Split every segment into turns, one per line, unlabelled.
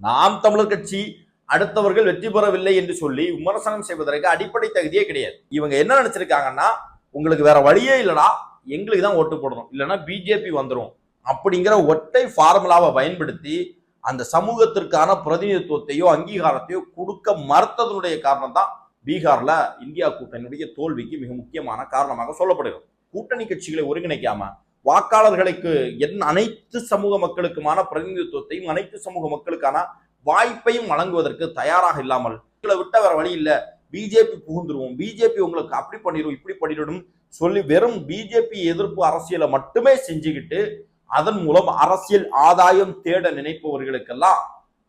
நாம் தமிழர் கட்சி அடுத்தவர்கள் வெற்றி பெறவில்லை என்று சொல்லி விமர்சனம் செய்வதற்கு அடிப்படை தகுதியே கிடையாது. இவங்க என்ன நினைச்சிருக்காங்கன்னா உங்களுக்கு வேற வழியே இல்லைனா எங்களுக்கு தான் ஓட்டு போடணும். இல்லைன்னா பிஜேபி வந்துடும் அப்படிங்கிற ஒற்றை ஃபார்முலாவை பயன்படுத்தி அந்த சமூகத்திற்கான பிரதிநிதித்துவத்தையோ அங்கீகாரத்தையோ கொடுக்க மறுத்ததனுடைய காரணம் தான் பீகார்ல இந்தியா கூட்டணியுடைய தோல்விக்கு மிக முக்கியமான காரணமாக சொல்லப்படுகிறது. கூட்டணி கட்சிகளை ஒருங்கிணைக்காம வாக்காளர்களுக்கு என் அனைத்து சமூக மக்களுக்குமான பிரதிநிதித்துவத்தையும் அனைத்து சமூக மக்களுக்கான வாய்ப்பையும் வழங்குவதற்கு தயாராக இல்லாமல் உங்களை விட்ட வேற வழி இல்லை. பிஜேபி புகுந்துருவோம். பிஜேபி உங்களுக்கு அப்படி பண்ணிடும் இப்படி பண்ணிடும் சொல்லி வெறும் பிஜேபி எதிர்ப்பு அரசியலை மட்டுமே செஞ்சுக்கிட்டு அதன் மூலம் அரசியல் ஆதாயம் தேட நினைப்பவர்களுக்கெல்லாம்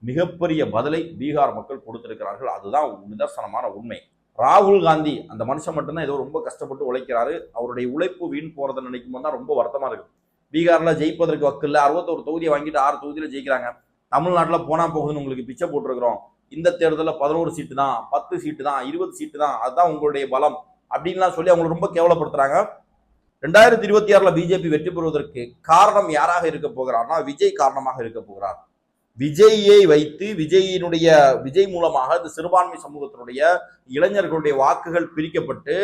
மிகப்பெரிய பதிலை பீகார் மக்கள் கொடுத்திருக்கிறார்கள். அதுதான் நிதர்சனமான உண்மை. ராகுல் காந்தி அந்த மனுஷன் மட்டும்தான் ஏதோ ரொம்ப கஷ்டப்பட்டு உழைக்கிறாரு. அவருடைய உழைப்பு வீண் போறதை நினைக்கும் போது தான் ரொம்ப வருத்தமா இருக்கு. பீகார்ல ஜெயிப்பதற்கு வக்கில்ல அறுபத்தோரு தொகுதியை வாங்கிட்டு ஆறு தொகுதியில ஜெயிக்கிறாங்க. தமிழ்நாட்டில் போனா போகுதுன்னு உங்களுக்கு பிச்சை போட்டிருக்கிறோம். இந்த தேர்தலில் பதினோரு சீட்டு தான் பத்து சீட்டு தான் இருபது சீட்டு தான் அதுதான் உங்களுடைய பலம் அப்படின்லாம் சொல்லி அவங்களை ரொம்ப கேவலப்படுத்துறாங்க. ரெண்டாயிரத்தி இருபத்தி ஆறில் பிஜேபி வெற்றி பெறுவதற்கு காரணம் யாராக இருக்க போகிறார்னா விஜய் காரணமாக இருக்க போகிறார். விஜயை வைத்து விஜயினுடைய விஜய் மூலமாக இந்த சிறுபான்மை சமூகத்தினுடைய இளைஞர்களுடைய வாக்குகள் பிரிக்கப்பட்டு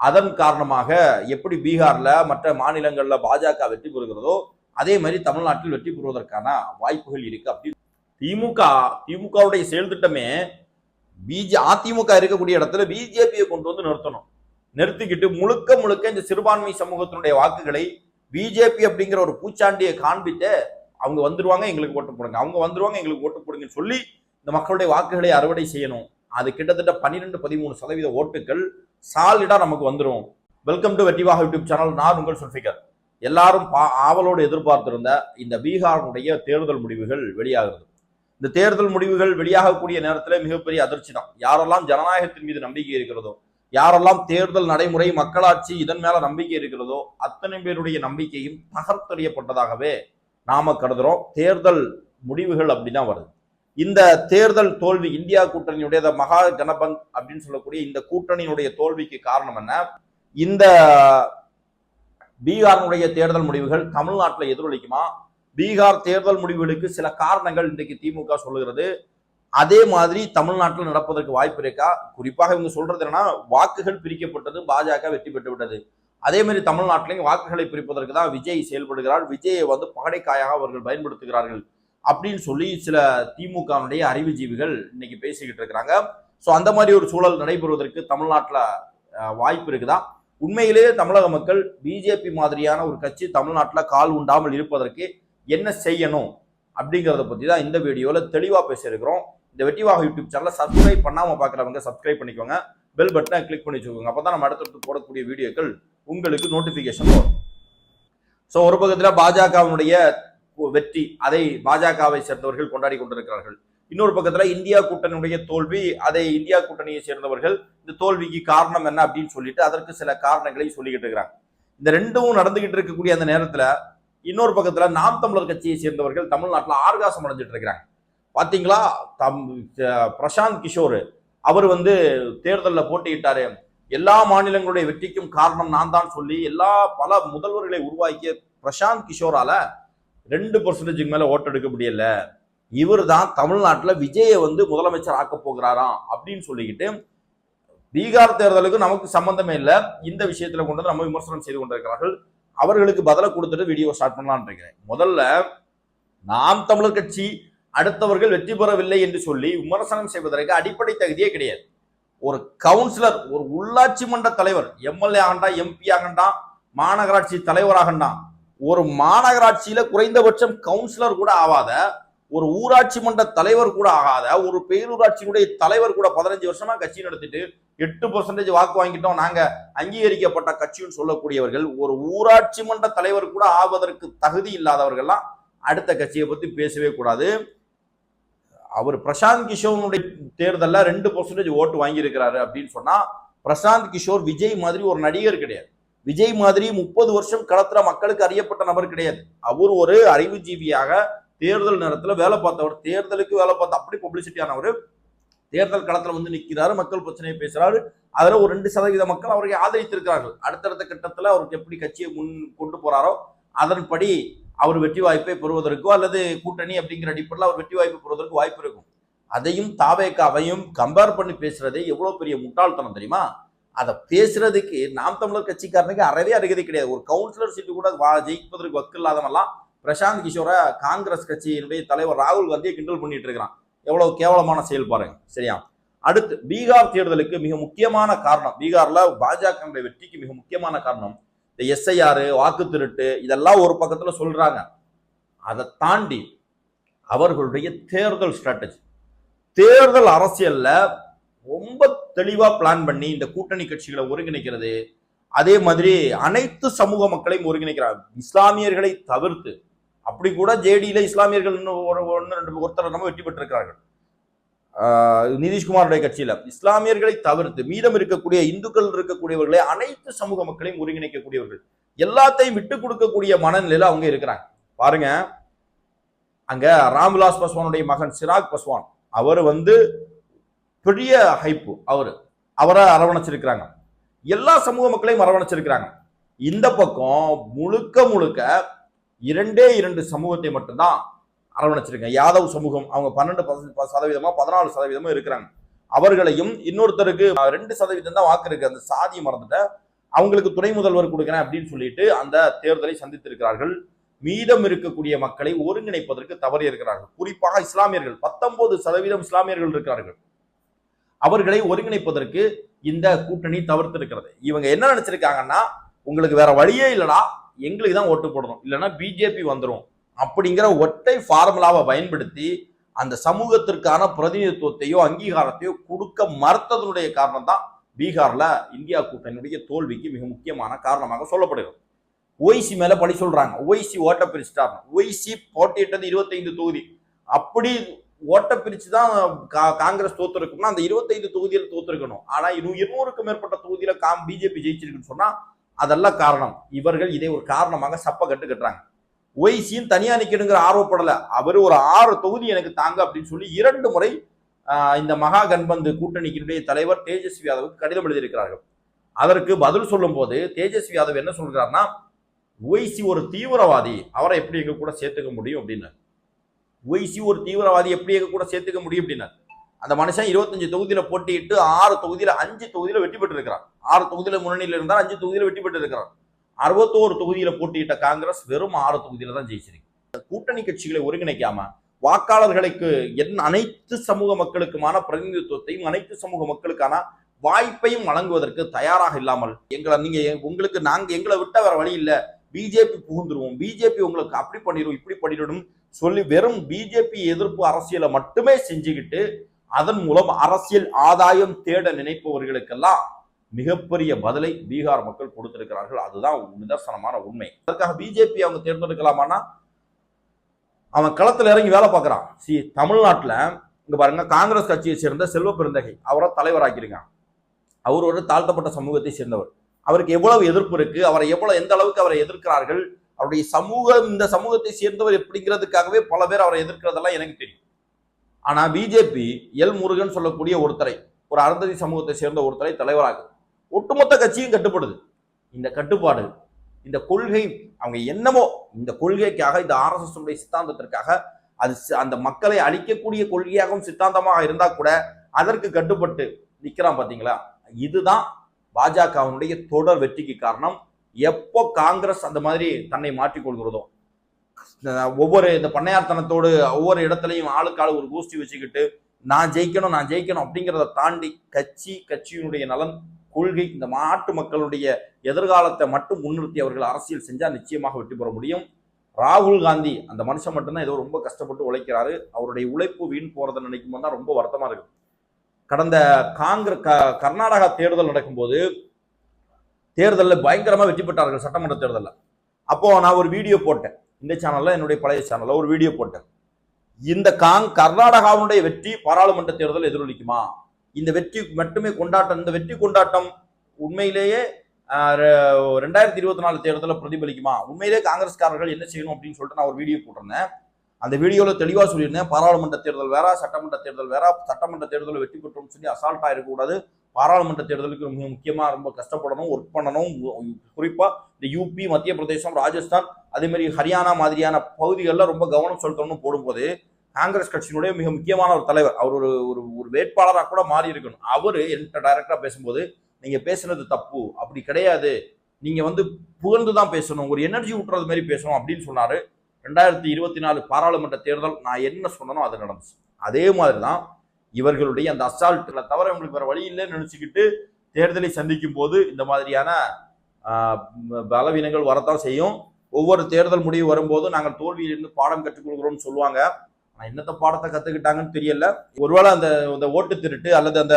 அதன் காரணமாக எப்படி பீகார்ல மற்ற மாநிலங்கள்ல பாஜக வெற்றி பெறுகிறதோ அதே மாதிரி தமிழ்நாட்டில் வெற்றி பெறுவதற்கான வாய்ப்புகள் இருக்கு அப்படி. திமுக திமுகவுடைய செயல் திட்டமே பிஜே அதிமுக இருக்கக்கூடிய இடத்துல பிஜேபியை கொண்டு வந்து நிறுத்தணும். நிறுத்திக்கிட்டு முழுக்க முழுக்க இந்த சிறுபான்மை சமூகத்தினுடைய வாக்குகளை பிஜேபி அப்படிங்கிற ஒரு பூச்சாண்டியை காண்பித்து அவங்க வந்துருவாங்க எங்களுக்கு ஓட்டு போடுங்க. அவங்க வந்துருவாங்க எங்களுக்கு ஓட்டு போடுங்கன்னு சொல்லி இந்த மக்களுடைய வாக்குகளை அறுவடை செய்யணும். அது கிட்டத்தட்ட பன்னிரெண்டு பதிமூணு சதவீத ஓட்டுகள் சாலிடா நமக்கு வந்துடும் வெல்கம் டு வெற்றிவாக யூடியூப் சேனல் நான் உங்கள் சுல்ஃபிகர் எல்லாரும் பா ஆவலோடு எதிர்பார்த்திருந்த இந்த பீகாருடைய தேர்தல் முடிவுகள் வெளியாகிறது. இந்த தேர்தல் முடிவுகள் வெளியாகக்கூடிய நேரத்தில் மிகப்பெரிய அதிர்ச்சி தான். யாரெல்லாம் ஜனநாயகத்தின் மீது நம்பிக்கை இருக்கிறதோ யாரெல்லாம் தேர்தல் நடைமுறை மக்களாட்சி இதன் மேல நம்பிக்கை இருக்கிறதோ அத்தனை பேருடைய நம்பிக்கையும் தகர்த்தறியப்பட்டதாகவே நாம கருதுறோம். தேர்தல் முடிவுகள் அப்படிதான் வருது. இந்த தேர்தல் தோல்வி இந்தியா கூட்டணியுடைய மகா கணபந்த் அப்படின்னு சொல்லக்கூடிய இந்த கூட்டணியினுடைய தோல்விக்கு காரணம் என்ன? இந்த பீகாரினுடைய தேர்தல் முடிவுகள் தமிழ்நாட்டில் எதிரொலிக்குமா? பீகார் தேர்தல் முடிவுகளுக்கு சில காரணங்கள் இன்றைக்கு திமுக சொல்லுகிறது. அதே மாதிரி தமிழ்நாட்டில் நடப்பதற்கு வாய்ப்பு இருக்கா? குறிப்பாக இவங்க சொல்றது என்னன்னா வாக்குகள் பிரிக்கப்பட்டது பாஜக வெற்றி பெற்று விட்டது. அதே மாதிரி தமிழ்நாட்டிலையும் வாக்குகளை பிரிப்பதற்கு தான் விஜய் செயல்படுகிறார். விஜயை வந்து பகடைக்காயாக அவர்கள் பயன்படுத்துகிறார்கள் அப்படின்னு சொல்லி சில திமுகவினுடைய அறிவுஜீவிகள் இன்னைக்கு பேசிக்கிட்டு இருக்கிறாங்க. ஸோ அந்த மாதிரி ஒரு சூழல் நடைபெறுவதற்கு தமிழ்நாட்டில் வாய்ப்பு இருக்குதா? உண்மையிலேயே தமிழக மக்கள் பிஜேபி மாதிரியான ஒரு கட்சி தமிழ்நாட்டில் கால் உண்டாமல் இருப்பதற்கு என்ன செய்யணும் அப்படிங்கிறத பற்றி தான் இந்த வீடியோவில் தெளிவாக பேசியிருக்கிறோம். இந்த வெட்டிவாக யூடியூப் சேனலை சப்ஸ்கிரைப் பண்ணாமல் பார்க்குறவங்க சப்ஸ்கிரைப் பண்ணிக்கோங்க. பெல் பட்டனை கிளிக் பண்ணி வச்சுக்கோங்க. அப்போ தான் நம்ம அடுத்தடுத்து போடக்கூடிய வீடியோக்கள் உங்களுக்கு நோட்டிஃபிகேஷன் வரும். ஸோ ஒரு பக்கத்தில் பாஜகவினுடைய வெற்றி அதை பாஜகவை சேர்ந்தவர்கள் கொண்டாடி கொண்டிருக்கிறார்கள். இன்னொரு பக்கத்தில் இந்தியா கூட்டணியுடைய தோல்வி அதை இந்தியா கூட்டணியை சேர்ந்தவர்கள் இந்த தோல்விக்கு காரணம் என்ன அப்படின்னு சொல்லிட்டு அதற்கு சில காரணங்களை சொல்லிக்கிட்டு இருக்கிறாங்க. இந்த ரெண்டும் நடந்துகிட்டு இருக்கக்கூடிய அந்த நேரத்தில் இன்னொரு பக்கத்தில் நாம் தமிழர் கட்சியை சேர்ந்தவர்கள் தமிழ்நாட்டில் ஆர்காசம் அடைஞ்சிட்டு இருக்கிறாங்க. பார்த்தீங்களா தம் பிரசாந்த் கிஷோர் அவர் வந்து தேர்தலில் போட்டியிட்டாரு. எல்லா மாநிலங்களுடைய வெற்றிக்கும் காரணம் நான் தான் சொல்லி எல்லா பல முதல்வர்களை உருவாக்கிய பிரசாந்த் கிஷோரால ரெண்டு பர்சன்டேஜுக்கு மேல ஓட்டெடுக்க முடியல. இவர் தான் தமிழ்நாட்டில் விஜயை வந்து முதலமைச்சர் ஆக்க போகிறாராம் அப்படின்னு சொல்லிக்கிட்டு பீகார் தேர்தலுக்கு நமக்கு சம்பந்தமே இல்லை. இந்த விஷயத்துல கொண்டு வந்து நம்ம விமர்சனம் செய்து கொண்டிருக்கிறார்கள். அவர்களுக்கு பதில கொடுத்துட்டு வீடியோ ஸ்டார்ட் பண்ணலாம்னு இருக்கிறேன். முதல்ல நாம் தமிழர் கட்சி அடுத்தவர்கள் வெற்றி பெறவில்லை என்று சொல்லி விமர்சனம் செய்வதற்கு அடிப்படை தகுதியே கிடையாது. ஒரு கவுன்சிலர் ஒரு உள்ளாட்சி மன்ற தலைவர் எம்எல்ஏ ஆகண்டா எம்பி ஆகண்டா மாநகராட்சி தலைவராகண்டா ஒரு மாநகராட்சியில குறைந்தபட்சம் கவுன்சிலர் கூட ஆகாத ஒரு ஊராட்சி மன்ற தலைவர் கூட ஆகாத ஒரு பேரூராட்சியினுடைய தலைவர் கூட பதினஞ்சு வருஷமா கட்சி நடத்திட்டு எட்டு பர்சன்டேஜ் வாக்கு வாங்கிட்டோம் நாங்க அங்கீகரிக்கப்பட்ட கட்சின்னு சொல்லக்கூடியவர்கள் ஒரு ஊராட்சி மன்ற தலைவர் கூட ஆவதற்கு தகுதி இல்லாதவர்கள்லாம் அடுத்த கட்சியை பத்தி பேசவே கூடாது. அவர் பிரசாந்த் கிஷோருடைய தேர்தலில் ரெண்டு பர்சன்டேஜ் ஓட்டு வாங்கியிருக்கிறாரு அப்படின்னு சொன்னால் பிரசாந்த் கிஷோர் விஜய் மாதிரி ஒரு நடிகர் கிடையாது. விஜய் மாதிரி முப்பது வருஷம் களத்துல மக்களுக்கு அறியப்பட்ட நபர் கிடையாது. அவர் ஒரு அறிவுஜீவியாக தேர்தல் நேரத்தில் வேலை பார்த்தவர் தேர்தலுக்கு வேலை பார்த்த அப்படி பப்ளிசிட்டியானவர் தேர்தல் களத்தில் வந்து நிற்கிறாரு மக்கள் பிரச்சனையை பேசுகிறாரு அதில் ஒரு ரெண்டு சதவீத மக்கள் அவரை ஆதரித்திருக்கிறார்கள். அடுத்தடுத்த கட்டத்தில் அவருக்கு எப்படி கட்சியை முன் கொண்டு போகிறாரோ அதன்படி அவர் வெற்றி வாய்ப்பை பெறுவதற்கோ அல்லது கூட்டணி அப்படிங்கிற அடிப்படையில் அவர் வெற்றி வாய்ப்பு பெறுவதற்கு வாய்ப்பு இருக்கும். அதையும் தாவேக்காவையும் கம்பேர் பண்ணி பேசுறதே எவ்வளோ பெரிய முட்டாள்தனம் தெரியுமா? அதை பேசுறதுக்கு நாம் தமிழர் கட்சிக்காரனுக்கு அறவே அருகதை கிடையாது. ஒரு கவுன்சிலர் சீட்டு கூட வா ஜெயிப்பதற்கு வக்கு இல்லாதவெல்லாம் பிரசாந்த் கிஷோரை காங்கிரஸ் கட்சியினுடைய தலைவர் ராகுல் காந்தியை கிண்டல் பண்ணிட்டு இருக்கிறான். எவ்வளவு கேவலமான செயல் பாருங்க. சரியா? அடுத்து பீகார் தேர்தலுக்கு மிக முக்கியமான காரணம் பீகார்ல பாஜக வெற்றிக்கு மிக முக்கியமான காரணம் இந்த எஸ்ஐஆர் வாக்கு திருட்டு இதெல்லாம் ஒரு பக்கத்தில் சொல்கிறாங்க அதை தாண்டி அவர்களுடைய தேர்தல் ஸ்ட்ராட்டஜி தேர்தல் அரசியலில் ரொம்ப தெளிவாக பிளான் பண்ணி இந்த கூட்டணி கட்சிகளை ஒருங்கிணைக்கிறது. அதே மாதிரி அனைத்து சமூக மக்களையும் ஒருங்கிணைக்கிறாங்க. இஸ்லாமியர்களை தவிர்த்து அப்படி கூட ஜேடியில் இஸ்லாமியர்கள் இன்னும் ஒரு ஒன்று ரெண்டு ஒருத்தர் நம்ம வெற்றி பெற்றிருக்கிறார்கள். நிதிஷ்குமாருடைய கட்சியில இஸ்லாமியர்களை தவிர்த்து மீதம் இருக்கக்கூடிய இந்துக்கள் இருக்கக்கூடியவர்களை அனைத்து சமூக மக்களையும் ஒருங்கிணைக்கக்கூடியவர்கள். எல்லாத்தையும் விட்டு கொடுக்கக்கூடிய மனநிலையில அவங்க இருக்கிறாங்க. பாருங்க. அங்க ராம்விலாஸ் பஸ்வானுடைய மகன் சிராக் பஸ்வான் அவர் வந்து பெரிய ஹைப்பு அவரு. அவரை அரவணைச்சிருக்கிறாங்க. எல்லா சமூக மக்களையும் அரவணைச்சிருக்கிறாங்க. இந்த பக்கம் முழுக்க முழுக்க இரண்டே இரண்டு சமூகத்தை மட்டும்தான் அரவணைச்சிருக்கேன் யாதவ் சமூகம் அவங்க பன்னெண்டு பத- சதவீதமா பதினாலு சதவீதமா இருக்கிறாங்க. அவர்களையும் இன்னொருத்தருக்கு ரெண்டு சதவீதம் தான் வாக்கு இருக்கு. அந்த சாதியை மறந்துட்ட அவங்களுக்கு துணை முதல்வர் கொடுக்குறேன் அப்படின்னு சொல்லிட்டு அந்த தேர்தலை சந்தித்திருக்கிறார்கள். மீதம் இருக்கக்கூடிய மக்களை ஒருங்கிணைப்பதற்கு தவறி இருக்கிறார்கள். குறிப்பாக இஸ்லாமியர்கள் பத்தொன்பது சதவீதம் இஸ்லாமியர்கள் இருக்கிறார்கள். அவர்களை ஒருங்கிணைப்பதற்கு இந்த கூட்டணி தவிர்த்திருக்கிறது. இவங்க என்ன நினைச்சிருக்காங்கன்னா உங்களுக்கு வேற வழியே இல்லைனா எங்களுக்கு தான் ஓட்டு போடணும். இல்லைன்னா பிஜேபி வந்துடும் அப்படிங்கிற ஒற்றை ஃபார்முலாவை பயன்படுத்தி அந்த சமூகத்திற்கான பிரதிநிதித்துவத்தையோ அங்கீகாரத்தையோ கொடுக்க மறுத்ததனுடைய காரணம் தான் பீகாரில் இந்தியா கூட்டணியுடைய தோல்விக்கு மிக முக்கியமான காரணமாக சொல்லப்படுகிறது. ஒய்சி மேலே பழி சொல்கிறாங்க ஒய்சி ஓட்ட பிரிச்சுட்டாங்க ஒய்சி போட்டியிட்டது இருபத்தைந்து தொகுதி. அப்படி ஓட்ட பிரித்து தான் கா- காங்கிரஸ் தோத்துருக்கும்னா அந்த இருபத்தைந்து தொகுதியில் தோத்துருக்கணும். ஆனால் இன்னும் இருநூறுக்கும் மேற்பட்ட தொகுதியில் காம் பிஜேபி ஜெயிச்சிருக்குன்னு சொன்னால் அதெல்லாம் காரணம். இவர்கள் இதை ஒரு காரணமாக சப்ப கட்டு கட்டுறாங்க ஒய்சியும் தனியா நிக்கணுங்கிற ஆர்வப்படல. அவர் ஒரு ஆறு தொகுதி எனக்கு தாங்க அப்படின்னு சொல்லி இரண்டு முறை இந்த மகா கண்பந்து கூட்டணிக்கினுடைய தலைவர் தேஜஸ்வி யாதவுக்கு கடிதம் எழுதியிருக்கிறார்கள். அதற்கு பதில் சொல்லும் போது தேஜஸ்வி யாதவ் என்ன சொல்கிறார்னா ஒய்சி ஒரு தீவிரவாதி அவரை எப்படி எங்க கூட சேர்த்துக்க முடியும் அப்படின்னு. ஒய்சி ஒரு தீவிரவாதி எப்படி எங்க கூட சேர்த்துக்க முடியும் அப்படின்னு. அந்த மனுஷன் இருபத்தஞ்சு தொகுதியில போட்டியிட்டு ஆறு தொகுதியில அஞ்சு தொகுதியில வெற்றி பெற்றிருக்கிறார் ஆறு தொகுதியில முன்னணியில் இருந்தால் அஞ்சு தொகுதியில வெற்றி பெற்றிருக்கிறார் அறுபத்தோரு தொகுதியில போட்டியிட்ட காங்கிரஸ் வெறும் ஆறு தொகுதியில தான் ஜெயிச்சிருக்கு. கூட்டணி கட்சிகளை ஒருங்கிணைக்காம வாக்காளர்களுக்கு என் அனைத்து சமூக மக்களுக்குமான பிரதிநிதித்துவத்தையும் அனைத்து சமூக மக்களுக்கான வாய்ப்பையும் வழங்குவதற்கு தயாராக இல்லாமல் எங்களை நீங்க உங்களுக்கு நாங்க எங்களை விட்ட வேற வழி இல்லை. பிஜேபி புகுந்துருவோம். பிஜேபி உங்களுக்கு அப்படி பண்ணிடும் இப்படி பண்ணிடும் சொல்லி வெறும் பிஜேபி எதிர்ப்பு அரசியலை மட்டுமே செஞ்சுக்கிட்டு அதன் மூலம் அரசியல் ஆதாயம் தேட நினைப்பவர்களுக்கெல்லாம் மிகப்பெரிய பதிலை பீகார் மக்கள் கொடுத்திருக்கிறார்கள். அதுதான் நிதர்சனமான உண்மை. அதற்காக பிஜேபி அவங்க தேர்ந்தெடுக்கலாமான்னா அவன் களத்தில் இறங்கி வேலை பார்க்குறான். சி தமிழ்நாட்டில் இங்கே பாருங்க காங்கிரஸ் கட்சியை சேர்ந்த செல்வ பெருந்தகை அவரை தலைவராக்கியிருக்காங்க அவர் ஒரு தாழ்த்தப்பட்ட சமூகத்தை சேர்ந்தவர். அவருக்கு எவ்வளவு எதிர்ப்பு இருக்கு அவரை எவ்வளவு எந்த அளவுக்கு அவரை எதிர்க்கிறார்கள் அவருடைய சமூகம் இந்த சமூகத்தை சேர்ந்தவர் எப்படிங்கிறதுக்காகவே பல பேர் அவரை எதிர்க்கிறதெல்லாம் எனக்கு தெரியும். ஆனால் பிஜேபி எல் முருகன் சொல்லக்கூடிய ஒருத்தரை ஒரு அருந்ததி சமூகத்தை சேர்ந்த ஒருத்தரை தலைவராகுது ஒட்டுமொத்த கட்சியும் கட்டுப்படுது. இந்த கட்டுப்பாடு இந்த கொள்கை அவங்க என்னமோ இந்த கொள்கைக்காக இந்த ஆர்எஸ்எஸ் உடைய சித்தாந்தத்திற்காக அது அந்த மக்களை அழிக்கக்கூடிய கொள்கையாகவும் சித்தாந்தமாக இருந்தா கூட அதற்கு கட்டுப்பட்டு நிற்கிறான் பாத்தீங்களா? இதுதான் பாஜகவினுடைய தொடர் வெற்றிக்கு காரணம். எப்போ காங்கிரஸ் அந்த மாதிரி தன்னை மாற்றிக்கொள்கிறதோ ஒவ்வொரு இந்த பண்ணையார்த்தனத்தோடு ஒவ்வொரு இடத்துலையும் ஆளுக்காள் ஒரு கோஷ்டி வச்சுக்கிட்டு நான் ஜெயிக்கணும் நான் ஜெயிக்கணும் அப்படிங்கிறத தாண்டி கட்சி கட்சியினுடைய நலன் கொள்கை இந்த நாட்டு மக்களுடைய எதிர்காலத்தை மட்டும் முன்னிறுத்தி அவர்கள் அரசியல் செஞ்சால் நிச்சயமாக வெற்றி பெற முடியும். ராகுல் காந்தி அந்த மனுஷன் மட்டும்தான் ஏதோ ரொம்ப கஷ்டப்பட்டு உழைக்கிறாரு. அவருடைய உழைப்பு வீண் போறதை நினைக்கும் போது தான் ரொம்ப வருத்தமா இருக்கு. கடந்த காங்கிரஸ் க- கர்நாடகா தேர்தல் நடக்கும்போது தேர்தலில் பயங்கரமாக வெற்றி பெற்றார்கள் சட்டமன்ற தேர்தலில். அப்போ நான் ஒரு வீடியோ போட்டேன். இந்த சேனலில் என்னுடைய பழைய சேனலில் ஒரு வீடியோ போட்டேன். இந்த காங் கர்நாடகாவுடைய வெற்றி பாராளுமன்ற தேர்தல் எதிரொலிக்குமா? இந்த வெற்றி மட்டுமே கொண்டாட்டம் இந்த வெற்றி கொண்டாட்டம் உண்மையிலேயே ரெண்டாயிரத்தி இருபத்தி நாலு தேர்தலில் பிரதிபலிக்குமா? உண்மையிலேயே காங்கிரஸ்காரர்கள் என்ன செய்யணும் அப்படின்னு சொல்லிட்டு நான் ஒரு வீடியோ போட்டிருந்தேன். அந்த வீடியோவில் தெளிவாக சொல்லியிருந்தேன். பாராளுமன்ற தேர்தல் வேற சட்டமன்ற தேர்தல் வேற சட்டமன்ற தேர்தலில் வெற்றி பெற்றோம்னு சொல்லி அசால்ட்டாக இருக்கக்கூடாது பாராளுமன்ற தேர்தலுக்கு மிக முக்கியமாக ரொம்ப கஷ்டப்படணும் ஒர்க் பண்ணணும். குறிப்பாக இந்த யூபி மத்திய பிரதேசம் ராஜஸ்தான் அதேமாரி ஹரியானா மாதிரியான பகுதிகளில் ரொம்ப கவனம் செலுத்தணும்னு போடும்போது காங்கிரஸ் கட்சியினுடைய மிக முக்கியமான ஒரு தலைவர். அவர் ஒரு ஒரு ஒரு வேட்பாளராக கூட மாறி இருக்கணும். அவர் என்கிட்ட டைரக்டாக பேசும்போது நீங்கள் பேசுனது தப்பு. அப்படி கிடையாது. நீங்கள் வந்து புகழ்ந்து தான் பேசணும். ஒரு எனர்ஜி ஊட்டுறது மாதிரி பேசணும். அப்படின்னு சொன்னார். ரெண்டாயிரத்தி இருபத்தி நாலு பாராளுமன்ற தேர்தல் நான் என்ன சொன்னனோ அது நடந்துச்சு. அதே மாதிரி தான் இவர்களுடைய அந்த அசால்ட்டில் தவிர இவங்களுக்கு வேறு வழி இல்லைன்னு நினச்சிக்கிட்டு தேர்தலை சந்திக்கும் போது இந்த மாதிரியான பலவீனங்கள் வரத்தான் செய்யும். ஒவ்வொரு தேர்தல் முடிவு வரும்போது நாங்கள் தோல்வியிலிருந்து பாடம் கற்றுக்கொள்கிறோம்னு சொல்லுவாங்க. ஆனால் என்னத்த பாடத்தை கத்துக்கிட்டாங்கன்னு தெரியல. ஒருவேளை அந்த அந்த ஓட்டு திருட்டு அல்லது அந்த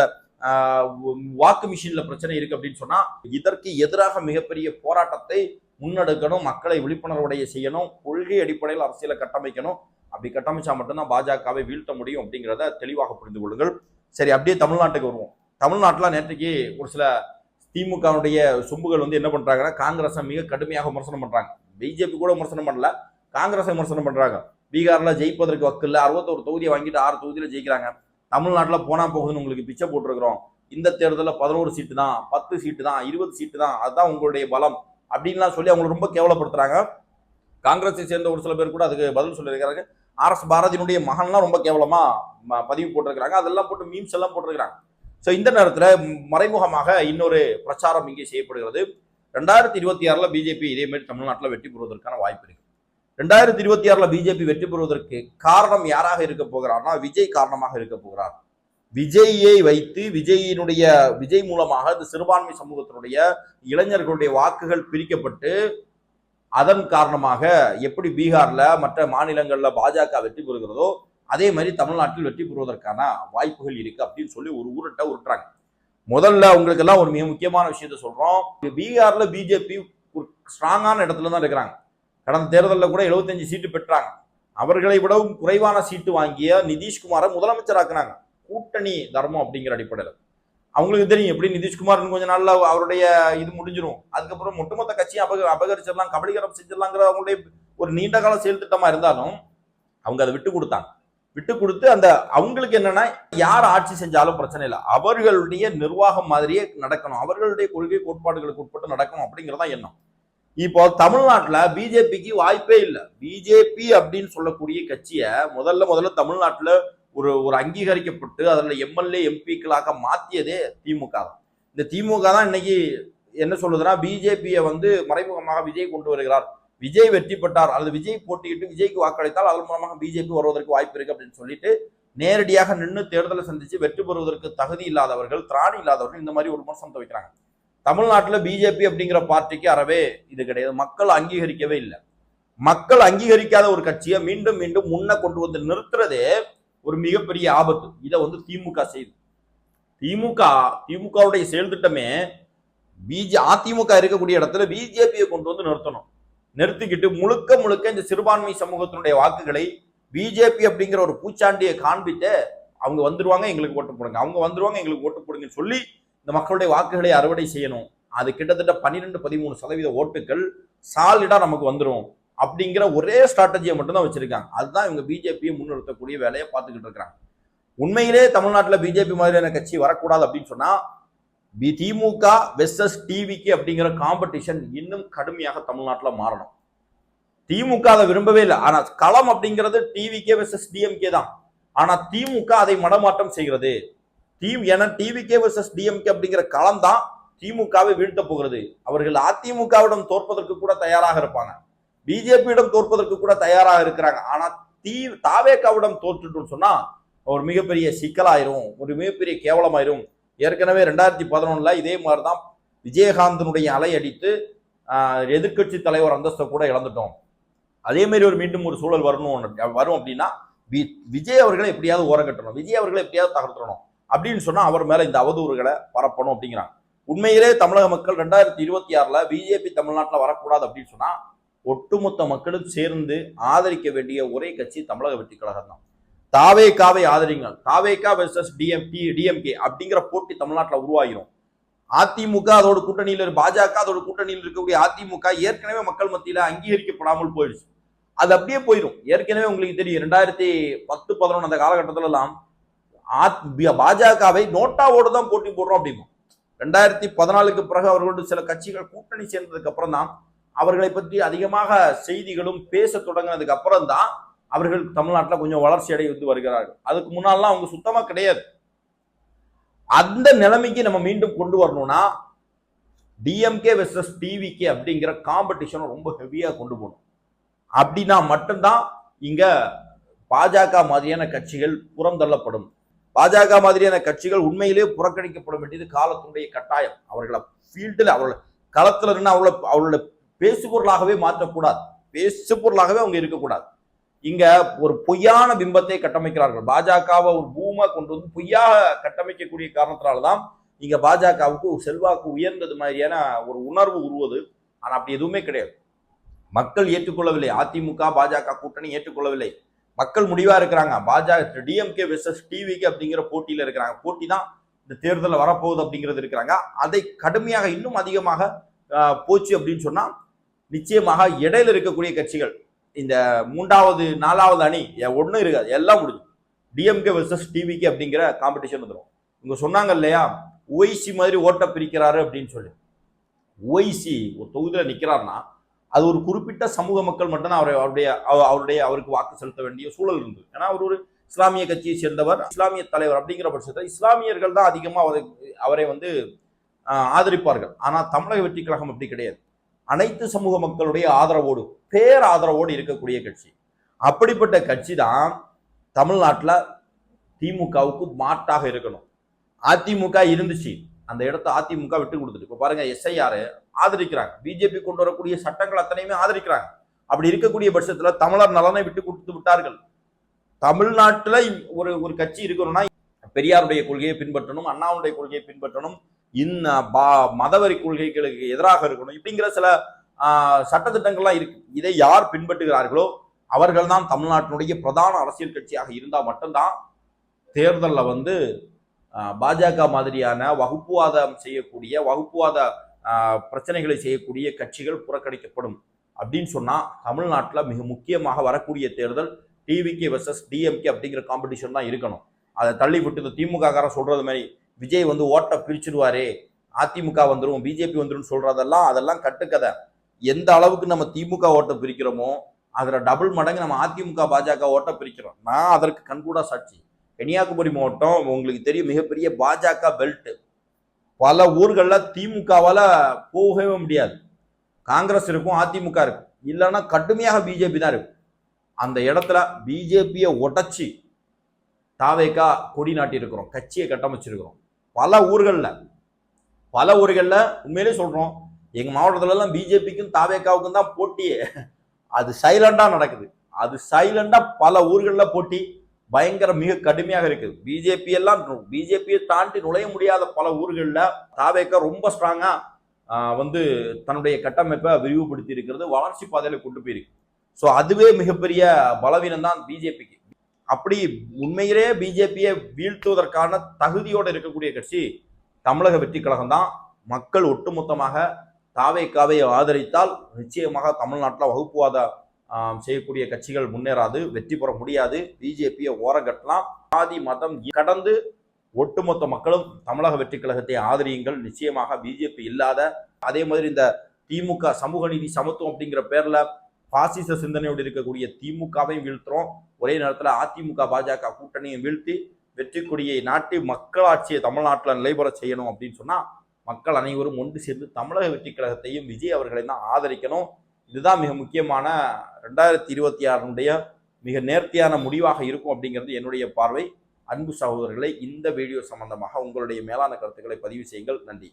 வாக்கு மிஷின்ல பிரச்சனை இருக்கு அப்படின்னு சொன்னா இதற்கு எதிராக மிகப்பெரிய போராட்டத்தை முன்னெடுக்கணும் மக்களை விழிப்புணர்வுடைய செய்யணும் கொள்கை அடிப்படையில் அரசியலை கட்டமைக்கணும். அப்படி கட்டமைச்சா மட்டும்தான் பாஜகவை வீழ்த்த முடியும் அப்படிங்கிறத தெளிவாக புரிந்து கொள்ளுங்கள். சரி அப்படியே தமிழ்நாட்டுக்கு வருவோம். தமிழ்நாட்டில் நேற்றுக்கு ஒரு சில திமுகவுடைய சொம்புகள் வந்து என்ன பண்றாங்கன்னா காங்கிரஸை மிக கடுமையாக விமர்சனம் பண்றாங்க. பிஜேபி கூட விமர்சனம் பண்ணல காங்கிரஸை விமர்சனம் பண்றாங்க. பீகாரில் ஜெயிப்பதற்கு வக்கில்ல அறுபத்தோரு தொகுதியை வாங்கிட்டு ஆறு தொகுதியில் ஜெயிக்கிறாங்க. தமிழ்நாட்டில் போனால் போகுதுன்னு உங்களுக்கு பிச்சை போட்டிருக்கிறோம். இந்த தேர்தலில் பதினோரு சீட்டு தான் பத்து சீட்டு தான் இருபது சீட்டு தான் அதுதான் உங்களுடைய பலம். அப்படின்லாம் சொல்லி அவங்களை ரொம்ப கேவலப்படுத்துறாங்க. காங்கிரஸை சேர்ந்த ஒரு சில பேர் கூட அதுக்கு பதில் சொல்லியிருக்கிறாங்க. ஆர் எஸ் பாரதியினுடைய மகன்லாம் ரொம்ப கேவலமாக ம- பதிவு போட்டிருக்கிறாங்க. அதெல்லாம் போட்டு மீம்ஸ் எல்லாம் போட்டிருக்கிறாங்க. ஸோ இந்த நேரத்தில் மறைமுகமாக இன்னொரு பிரச்சாரம் இங்கே செய்யப்படுகிறது. ரெண்டாயிரத்தி இருபத்தி ஆறில் பிஜேபி இதே மாதிரி தமிழ்நாட்டில் வெற்றி பெறுவதற்கான வாய்ப்பு இருக்குது ரெண்டாயிரத்தி இருபத்தி ஆறில் பிஜேபி வெற்றி பெறுவதற்கு காரணம் யாராக இருக்க போகிறார்னா விஜய் காரணமாக இருக்க போகிறார். விஜயை வைத்து விஜயினுடைய விஜய் மூலமாக இந்த சிறுபான்மை சமூகத்தினுடைய இளைஞர்களுடைய வாக்குகள் பிரிக்கப்பட்டு அதன் காரணமாக எப்படி பீகார்ல மற்ற மாநிலங்கள்ல பாஜக வெற்றி பெறுகிறதோ அதே மாதிரி தமிழ்நாட்டில் வெற்றி பெறுவதற்கான வாய்ப்புகள் இருக்கு அப்படின்னு சொல்லி ஒரு ஊருட்ட உருட்டுறாங்க. முதல்ல உங்களுக்கு எல்லாம் ஒரு மிக முக்கியமான விஷயத்த சொல்றோம். பீகார்ல பிஜேபி ஒரு ஸ்ட்ராங்கான இடத்துல தான் இருக்கிறாங்க. கடந்த தேர்தலில் கூட 75 சீட்டு பெற்றாங்க. அவர்களை விடவும் குறைவான சீட்டு வாங்கிய நிதிஷ்குமாரை முதலமைச்சராக்குனாங்க. கூட்டணி தர்மம் அப்படிங்கிற அடிப்படையில். அவங்களுக்கு தெரியும் எப்படி நிதிஷ்குமார் கொஞ்ச நாள்ல அவருடைய இது முடிஞ்சிடும் அதுக்கப்புறம் ஒட்டுமொத்த கட்சியும் அபக அபகரிச்சிடலாம் கபலீகரம் செஞ்சிடலாங்கிற அவங்களுடைய ஒரு நீண்ட கால செயல் திட்டமா இருந்தாலும் அவங்க அதை விட்டு கொடுத்தாங்க. விட்டு கொடுத்து அந்த அவங்களுக்கு என்னன்னா யார் ஆட்சி செஞ்சாலும் பிரச்சனை இல்லை. அவர்களுடைய நிர்வாகம் மாதிரியே நடக்கணும். அவர்களுடைய கொள்கை கோட்பாடுகளுக்கு உட்பட்டு நடக்கணும் அப்படிங்கிறதான் எண்ணம். இப்போ தமிழ்நாட்டில் பிஜேபிக்கு வாய்ப்பே இல்லை. பிஜேபி அப்படின்னு சொல்லக்கூடிய கட்சியை முதல்ல முதல்ல தமிழ்நாட்டில் ஒரு ஒரு அங்கீகரிக்கப்பட்டு அதில் எம்எல்ஏ எம்பிக்களாக மாற்றியதே திமுக தான். இந்த திமுக தான் இன்னைக்கு என்ன சொல்லுதுன்னா பிஜேபியை வந்து மறைமுகமாக விஜய் கொண்டு வருகிறார். விஜய் வெற்றி பெற்றார். அல்லது விஜய் போட்டியிட்டு விஜய்க்கு வாக்களித்தால் அதன் மூலமாக பிஜேபி வருவதற்கு வாய்ப்பு இருக்கு அப்படின்னு சொல்லிட்டு நேரடியாக நின்று தேர்தலை சந்திச்சு வெற்றி பெறுவதற்கு தகுதி இல்லாதவர்கள் திராணி இல்லாதவர்கள் இந்த மாதிரி ஒரு விமர்சனத்தை வைக்கிறாங்க. தமிழ்நாட்டில் பிஜேபி அப்படிங்கிற பார்ட்டிக்கு அறவே இது கிடையாது. மக்கள் அங்கீகரிக்கவே இல்லை. மக்கள் அங்கீகரிக்காத ஒரு கட்சியை மீண்டும் மீண்டும் முன்ன கொண்டு வந்து நிறுத்துறதே ஒரு மிகப்பெரிய ஆபத்து. இதை வந்து திமுக செய்யுது திமுக திமுகவுடைய செயல் திட்டமே பிஜே அதிமுக இருக்கக்கூடிய இடத்துல பிஜேபியை கொண்டு வந்து நிறுத்தணும். நிறுத்திக்கிட்டு முழுக்க முழுக்க இந்த சிறுபான்மை சமூகத்தினுடைய வாக்குகளை பிஜேபி அப்படிங்கிற ஒரு பூச்சாண்டியை காண்பித்து அவங்க வந்துருவாங்க எங்களுக்கு ஓட்டு போடுங்க. அவங்க வந்துருவாங்க எங்களுக்கு ஓட்டு போடுங்கன்னு சொல்லி இந்த மக்களுடைய வாக்குகளை அறுவடை செய்யணும். அது கிட்டத்தட்ட பன்னிரெண்டு பதிமூணு சதவீத ஓட்டுகள் சாலிடாக நமக்கு வந்துடும் அப்படிங்கிற ஒரே ஸ்ட்ராட்டஜியை மட்டும்தான் வச்சிருக்காங்க. அதுதான் இவங்க பிஜேபியை முன்னிறுத்தக்கூடிய வேலையை பார்த்துக்கிட்டு இருக்கிறாங்க. உண்மையிலே தமிழ்நாட்டில் பிஜேபி மாதிரியான கட்சி வரக்கூடாது அப்படின்னு சொன்னால் பி திமுக வெர்சஸ் டிவிக்கு அப்படிங்கிற காம்படிஷன் இன்னும் கடுமையாக தமிழ்நாட்டில் மாறணும். திமுக அதை விரும்பவே இல்லை. ஆனால் களம் அப்படிங்கிறது டிவிகே வெர்சஸ் டிஎம்கே தான். ஆனால் திமுக அதை மடமாற்றம் செய்கிறது. டி ஏன்னா டிவிகே வர்சஸ் டிஎம்கே அப்படிங்கிற களம் தான் திமுகவை வீழ்த்த போகிறது. அவர்கள் அதிமுகவிடம் தோற்பதற்கு கூட தயாராக இருப்பாங்க. பிஜேபியிடம் தோற்பதற்கு கூட தயாராக இருக்கிறாங்க. ஆனா தீ தாவேக்காவிடம் தோற்றுட்டோம்னு சொன்னா ஒரு மிகப்பெரிய சிக்கலாயிரும். ஒரு மிகப்பெரிய கேவலமாயிரும். ஏற்கனவே ரெண்டாயிரத்தி பதினொன்னுல இதே மாதிரி தான் விஜயகாந்தனுடைய அலை அடித்து எதிர்கட்சி தலைவர் அந்தஸ்தை கூட இழந்துட்டோம். அதே மாதிரி ஒரு மீண்டும் ஒரு சூழல் வரணும் வரும் அப்படின்னா வி- விஜய் அவர்களை எப்படியாவது ஓரங்கட்டணும். விஜய் அவர்களை எப்படியாவது தகர்த்தணும் அப்படின்னு சொன்னா அவர் மேல இந்த அவதூறுகளை பரப்பணும் அப்படிங்கிறாங்க. உண்மையிலே தமிழக மக்கள் ரெண்டாயிரத்தி இருபத்தி ஆறுல பிஜேபி தமிழ்நாட்டில் வரக்கூடாது அப்படின்னு சொன்னா ஒட்டுமொத்த மக்களும் சேர்ந்து ஆதரிக்க வேண்டிய ஒரே கட்சி தமிழக வெற்றி கழகம் தான். தாவே காவை ஆதரிங்கள் தாவேக்கா வெர்சஸ் டிஎம்டி டிஎம்கே அப்படிங்கிற போட்டி தமிழ்நாட்டில் உருவாகிரும். அதிமுக அதோட கூட்டணியில் பாஜக அதோட கூட்டணியில் இருக்கக்கூடிய அதிமுக ஏற்கனவே மக்கள் மத்தியில அங்கீகரிக்கப்படாமல் போயிடுச்சு. அது அப்படியே போயிடும். ஏற்கனவே உங்களுக்கு தெரியும் ரெண்டாயிரத்தி பத்து பதினொன்று அந்த காலகட்டத்துல எல்லாம் பாஜகவை நோட்டாவோடு தான் போட்டி போடுறோம் அப்படிமோ. ரெண்டாயிரத்தி பதினாலுக்கு பிறகு அவர்களோடு சில கட்சிகள் கூட்டணி சேர்ந்ததுக்கு அப்புறம் தான் அவர்களை பற்றி அதிகமாக செய்திகளும் பேச தொடங்கினதுக்கு அப்புறம் தான் அவர்கள் தமிழ்நாட்டில் கொஞ்சம் வளர்ச்சி அடைந்து வருகிறார்கள். அதுக்கு முன்னாலாம் அவங்க சுத்தமாக கிடையாது. அந்த நிலைமைக்கு நம்ம மீண்டும் கொண்டு வரணும்னா டிஎம்கே வெர்சஸ் டிவிகே அப்படிங்கிற காம்படிஷனை ரொம்ப ஹெவியாக கொண்டு போகணும். அப்படின்னா மட்டும்தான் இங்கே பாஜக மாதிரியான கட்சிகள் புறந்தள்ளப்படும். பாஜக மாதிரியான கட்சிகள் உண்மையிலேயே புறக்கணிக்கப்பட வேண்டியது காலத்துடைய கட்டாயம். அவர்களை ஃபீல்டில் அவர்களை களத்தில் இருந்து அவளை அவர்களோட பேசுபொருளாகவே மாற்றக்கூடாது. பேசுபொருளாகவே அவங்க இருக்கக்கூடாது. இங்க ஒரு பொய்யான பிம்பத்தை கட்டமைக்கிறார்கள். பாஜகவை ஒரு பூமா கொண்டு வந்து பொய்யாக கட்டமைக்கக்கூடிய காரணத்தினாலதான் இங்க பாஜகவுக்கு ஒரு செல்வாக்கு உயர்ந்தது மாதிரியான ஒரு உணர்வு உருவது. ஆனா அப்படி எதுவுமே கிடையாது. மக்கள் ஏற்றுக்கொள்ளவில்லை. அதிமுக பாஜக கூட்டணி ஏற்றுக்கொள்ளவில்லை. மக்கள் முடிவா இருக்கிறாங்க. பாஜக டிஎம்கே விசஸ் டிவிக்கு அப்படிங்கிற போட்டியில இருக்கிறாங்க. போட்டி தான் இந்த தேர்தலில் வரப்போகுது அப்படிங்கிறது இருக்கிறாங்க. அதை கடுமையாக இன்னும் அதிகமாக போச்சு அப்படின்னு சொன்னா நிச்சயமாக இடையில இருக்கக்கூடிய கட்சிகள் இந்த மூன்றாவது நாலாவது அணி ஒன்றும் இருக்காது. எல்லாம் முடிஞ்சு டிஎம்கே விசஸ் டிவிக்கு அப்படிங்கிற காம்படிஷன் வந்துடும் இவங்க சொன்னாங்க இல்லையா? ஓய்சி மாதிரி ஓட்டை பிரிக்கிறாரு அப்படின்னு சொல்லி. ஓய்சி ஒரு தொகுதியில் நிற்கிறாருன்னா அது ஒரு குறிப்பிட்ட சமூக மக்கள் மட்டும்தான் அவரை அவருடைய அவ- அவருடைய அவருக்கு வாக்கு செலுத்த வேண்டிய சூழல் இருந்தது. ஏன்னா அவர் ஒரு இஸ்லாமிய கட்சியை சேர்ந்தவர் இஸ்லாமிய தலைவர் அப்படிங்கிற பட்சத்தில் இஸ்லாமியர்கள் தான் அதிகமாக அவரை அவரை வந்து ஆதரிப்பார்கள். ஆனால் தமிழக வெற்றி கழகம் அப்படி கிடையாது. அனைத்து சமூக மக்களுடைய ஆதரவோடு பேர் ஆதரவோடு இருக்கக்கூடிய கட்சி. அப்படிப்பட்ட கட்சி தான் தமிழ்நாட்டில் திமுகவுக்கு மாட்டாக இருக்கணும். அதிமுக இருந்துச்சு. அந்த இடத்த அதிமுக விட்டு கொடுத்துட்டு. இப்போ பாருங்க எஸ்ஐஆர் ஆதரிக்கிறாங்க. பிஜேபி கொண்டு வரக்கூடிய சட்டங்கள் அத்தனையுமே ஆதரிக்கிறாங்க. அப்படி இருக்கக்கூடிய பட்சத்தில் தமிழர் நலனை விட்டு கொடுத்து விட்டார்கள். தமிழ்நாட்டில் ஒரு ஒரு கட்சி இருக்கணும்னா பெரியாருடைய கொள்கையை பின்பற்றணும் அண்ணாவுடைய கொள்கையை பின்பற்றணும் இன்ன பா- மதவரி கொள்கைகளுக்கு எதிராக இருக்கணும் இப்படிங்கிற சில சட்டத்திட்டங்கள்லாம் இருக்கு. இதை யார் பின்பற்றுகிறார்களோ அவர்கள் தான் தமிழ்நாட்டினுடைய பிரதான அரசியல் கட்சியாக இருந்தால் மட்டும்தான் தேர்தலில் வந்து பாஜக மாதிரியான வகுப்புவாதம் செய்யக்கூடிய வகுப்புவாத பிரச்சனைகளை செய்யக்கூடிய கட்சிகள் புறக்கணிக்கப்படும் அப்படின்னு சொன்னால் தமிழ்நாட்டில் மிக முக்கியமாக வரக்கூடிய தேர்தல் டிவிகே வெர்சஸ் டிஎம்கே அப்படிங்கிற காம்படிஷன் தான் இருக்கணும். அதை தள்ளி விட்டு இந்த திமுக காரன் சொல்றது மாதிரி விஜய் வந்து ஓட்டை பிரிச்சிடுவாரே அதிமுக வந்துடும் பிஜேபி வந்துடும் சொல்கிறதெல்லாம் அதெல்லாம் கட்டுக்கதை. எந்த அளவுக்கு நம்ம திமுக ஓட்டை பிரிக்கிறோமோ அதில் டபுள் மடங்கு நம்ம அதிமுக பாஜக ஓட்டை பிரிக்கிறோம். நான் அதற்கு கண்கூடா சாட்சி. கன்னியாகுமரி மாவட்டம் உங்களுக்கு தெரியும் மிகப்பெரிய பாஜக பெல்ட் பல ஊர்களில் திமுகவால் போகவே முடியாது. காங்கிரஸ் இருக்கும் அதிமுக இருக்கும். இல்லைன்னா கடுமையாக பிஜேபி தான் இருக்கும். அந்த இடத்துல பிஜேபியை உடைச்சி தாவேக்கா கொடி நாட்டியிருக்கிறோம் கட்சியை கட்டமைச்சிருக்கிறோம். பல ஊர்களில் பல ஊர்களில் உண்மையிலே சொல்கிறோம் எங்கள் மாவட்டத்துலலாம் பிஜேபிக்கும் தாவேக்காவுக்கும் தான் போட்டியே. அது சைலண்டாக நடக்குது. அது சைலண்டாக பல ஊர்களில் போட்டி. பயங்கர மிக கடுமையாக இருக்குது. பிஜேபி எல்லாம் பிஜேபியை தாண்டி நுழைய முடியாத பல ஊர்களில் தாவேக்கா ரொம்ப ஸ்ட்ராங்காக வந்து தன்னுடைய கட்டமைப்பை விரிவுபடுத்தி இருக்கிறது வளர்ச்சி பாதையில் கொண்டு போயிருக்கு. ஸோ அதுவே மிகப்பெரிய பலவீனம் தான் பிஜேபிக்கு அப்படி உண்மையிலே பிஜேபியை வீழ்த்துவதற்கான தகுதியோடு இருக்கக்கூடிய கட்சி தமிழக வெற்றி கழகம் தான். மக்கள் ஒட்டுமொத்தமாக தாவேக்காவை ஆதரித்தால் நிச்சயமாக தமிழ்நாட்டில் வகுப்புவாத செய்யக்கூடிய கட்சிகள் முன்னேறாது வெற்றி பெற முடியாது பிஜேபியை ஓரங்கட்டலாம் சாதி மதம் கடந்து ஒட்டுமொத்த மக்களும் தமிழக வெற்றி கழகத்தை ஆதரியுங்கள். நிச்சயமாக பிஜேபி இல்லாத அதே மாதிரி இந்த திமுக சமூக நீதி சமத்துவம் அப்படிங்கிற பேர்ல பாசிச சிந்தனையோடு இருக்கக்கூடிய திமுகவையும் வீழ்த்துறோம். ஒரே நேரத்தில் அதிமுக பாஜக கூட்டணியும் வீழ்த்தி வெற்றி கொடியை நாட்டி மக்களாட்சியை தமிழ்நாட்டில் நிலைபெற செய்யணும் அப்படின்னு சொன்னால் மக்கள் அனைவரும் ஒன்று சேர்ந்து தமிழக வெற்றி கழகத்தையும் விஜய் அவர்களை தான் ஆதரிக்கணும். இதுதான் மிக முக்கியமான ரெண்டாயிரத்தி இருபத்தி ஆறுனுடைய மிக நேர்த்தியான முடிவாக இருக்கும் அப்படிங்கிறது என்னுடைய பார்வை. அன்பு சகோதரர்களை இந்த வீடியோ சம்பந்தமாக உங்களுடைய மேலான கருத்துக்களை பதிவு செய்யுங்கள். நன்றி.